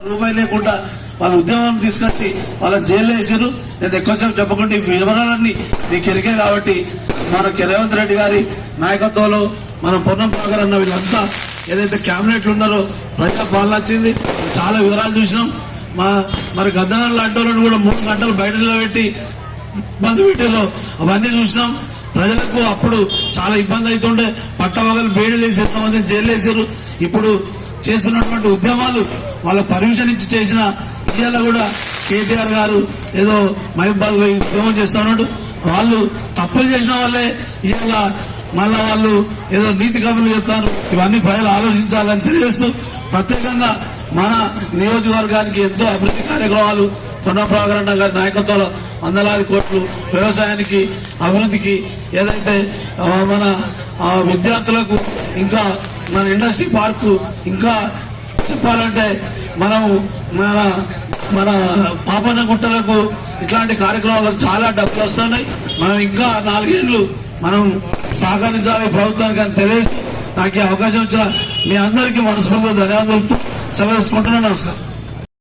రూపాయి లేకుండా వాళ్ళ ఉద్యమం తీసుకొచ్చి వాళ్ళ జైల్లో వేసారు నేను ఎక్కువసేపు చెప్పకుండా ఈ వివరాలన్నీ మీకు ఎరికే కాబట్టి మన రేవంత్ రెడ్డి గారి నాయకత్వంలో మన పొన్నం పాగర్ అన్న వీళ్ళంతా ఏదైతే క్యాబినెట్ ఉన్నారో ప్రజా పాలన వచ్చింది. చాలా వివరాలు చూసినాం. మా మరి గద్దనాలు లాంటి వాళ్ళని కూడా మూడు గంటలు బయట నిలబెట్టి ఇబ్బంది పెట్టారు అవన్నీ చూసినాం. ప్రజలకు అప్పుడు చాలా ఇబ్బంది అవుతుండే. పట్టవగలు బేడీలు వేసి ఎంతమంది జైలు వేసారు ఇప్పుడు చేస్తున్నటువంటి ఉద్యమాలు వాళ్ళ పర్మిషన్ ఇచ్చి చేసిన ఇవాళ కూడా కేటీఆర్ గారు ఏదో మహిబాద్ పోయి ఉద్యమం చేస్తా ఉన్నాడు. వాళ్ళు తప్పులు చేసిన వాళ్ళే ఇవాళ మళ్ళా వాళ్ళు ఏదో నీతి కబుర్లు చెప్తారు. ఇవన్నీ ప్రజలు ఆలోచించాలని తెలియజేస్తూ ప్రత్యేకంగా మన నియోజకవర్గానికి ఎంతో అభివృద్ధి కార్యక్రమాలు పునఃప్రాగరణ గారి నాయకత్వంలో వందలాది కోట్లు వ్యవసాయానికి అభివృద్ధికి ఏదైతే మన విద్యార్థులకు ఇంకా మన ఇండస్ట్రీ పార్కు ఇంకా చెప్పాలంటే మనం మన మన పాపన గుట్టలకు ఇట్లాంటి కార్యక్రమాలకు చాలా డబ్బులు వస్తున్నాయి. మనం ఇంకా నాలుగేళ్ళు మనం సహకరించాలి ప్రభుత్వానికి అని తెలియదు నాకు ఈ అవకాశం ఇచ్చిన మీ అందరికీ మనస్ఫూర్తిగా ధన్యవాదాలు సెలవు తీసుకుంటున్నాను. నమస్కారం.